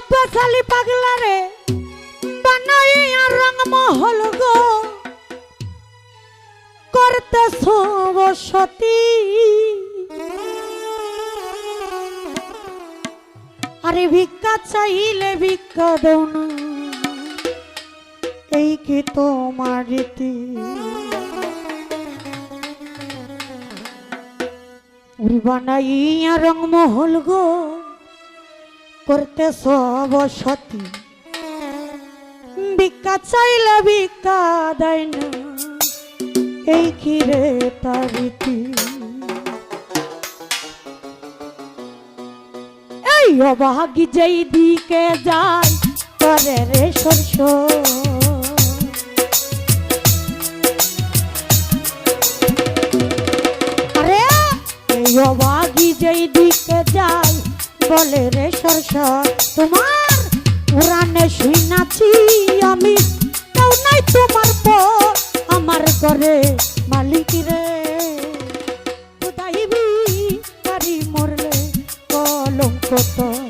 আব্বাস আলী পাগলা রে। বানাইয়া রং মহল গো। করতে সতী। আরে ভিক্ষা চাইলে ভিক্ষা দেও না। এই কি তোমার রীতি? বানাইয়া রং মহল গো। করতে সব সতী। ভিক্ষা চাইলে ভিক্ষা দেয় না। এই কি রে তার রীতি এই অবাগি যেই দিকে যায় করে রে সরষ আরে অবাগি যায় বলে রে সরস তোমার উড়ানে শুই নাচি আমি। কেউ নাই তোমার পর, আমার ঘরে মালিক রে। কোথায় পারি মরলে কলম তো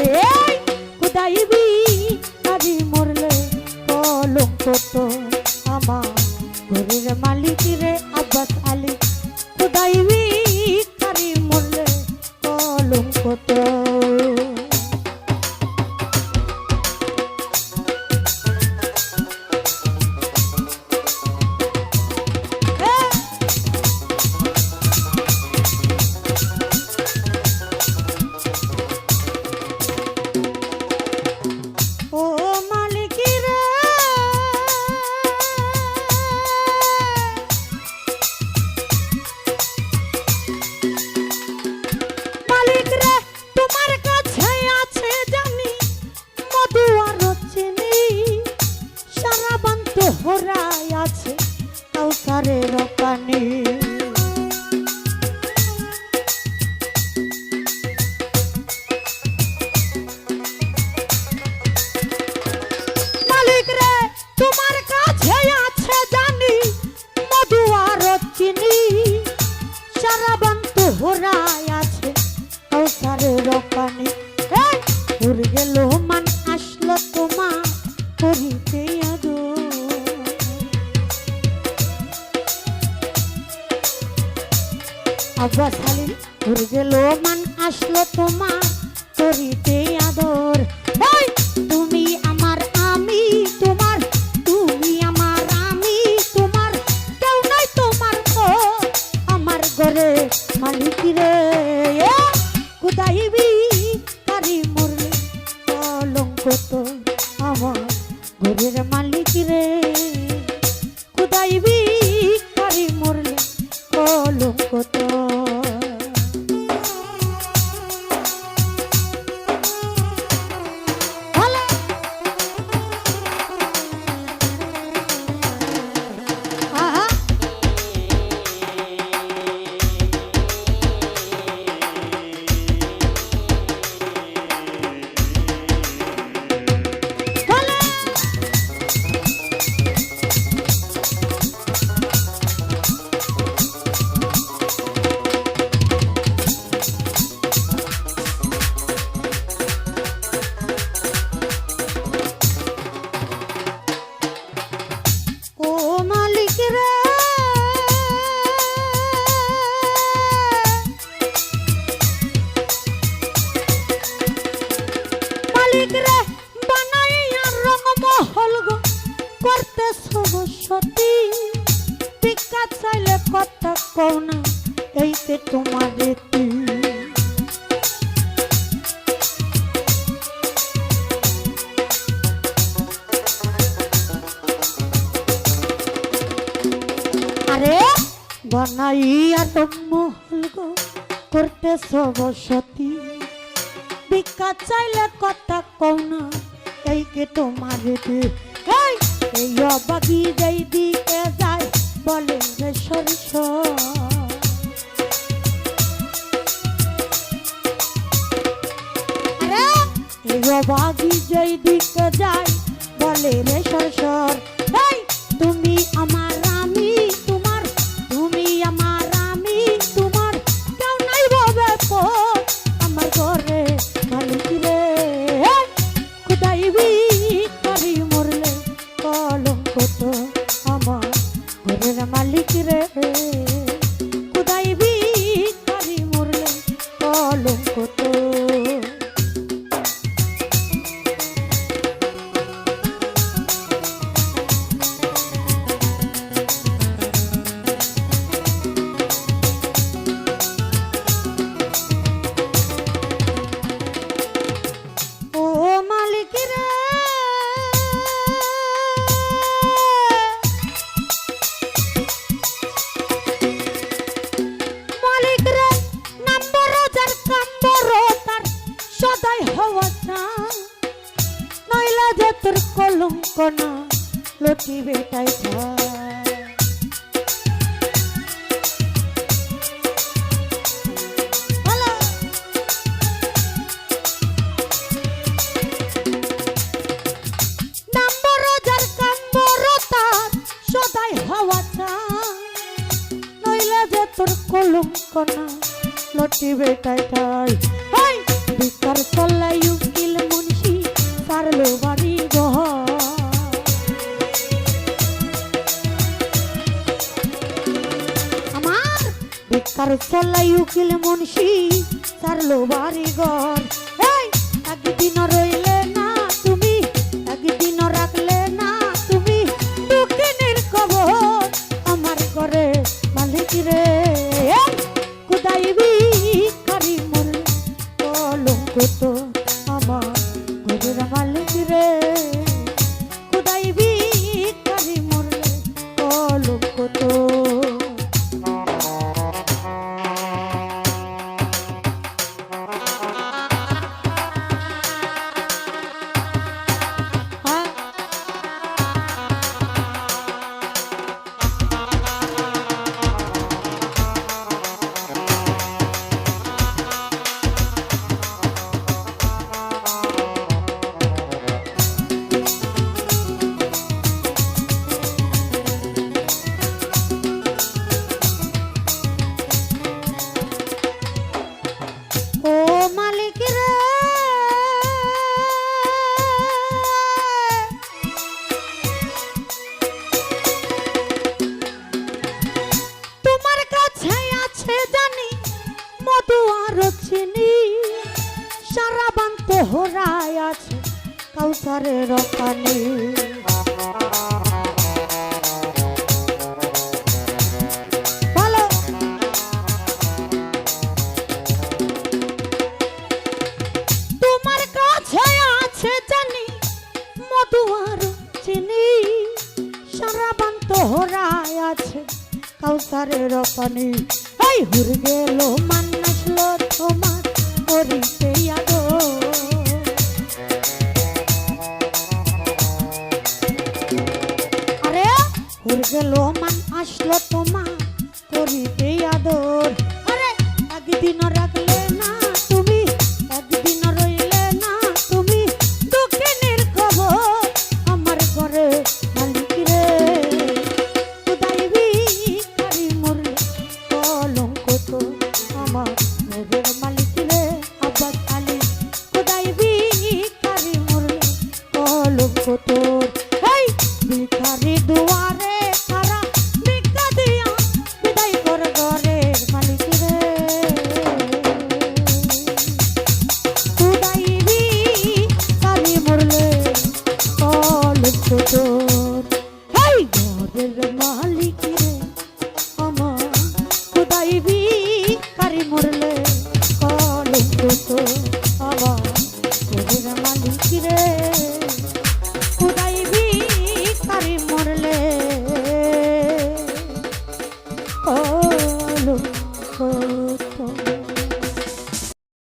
মালিক রে। কুদাইবি তারি মরলে তো। মালিক বানাইয়া রং মহল গো। করতে সবসতী ভিক্ষা চাইলে কথা কও না এইতে আরে বানাইয়া মহল গো, করতে সবসতী দেখা চাইলে কথা কৌ না। এই কে তোমার এই অবাগি দিকে বলে যেই দিকে বলে রে তুমি আমার না লটি বেটাই তোর কলঙ্ক না লটি বেটাই তাই। বিচার চলাই উকিল মুন্সি, পারল বাড়ি তার চলাই উকিল মনসি, তার লোবারি ঘর। একদিন রইলে না তুমি, একদিন রাখলে না তুমি দক্ষিণের খবর আমার ঘরে মালিক রে। কোথায় বি কারি মন কলঙ্ক তো আছে জানি মধু আর চিনি। সারা বান্ত হরায় আছে কাউসারের রকানি সারা বান্ত হরায় হুর গেল মা কারি মরলে কলঙ্ক তো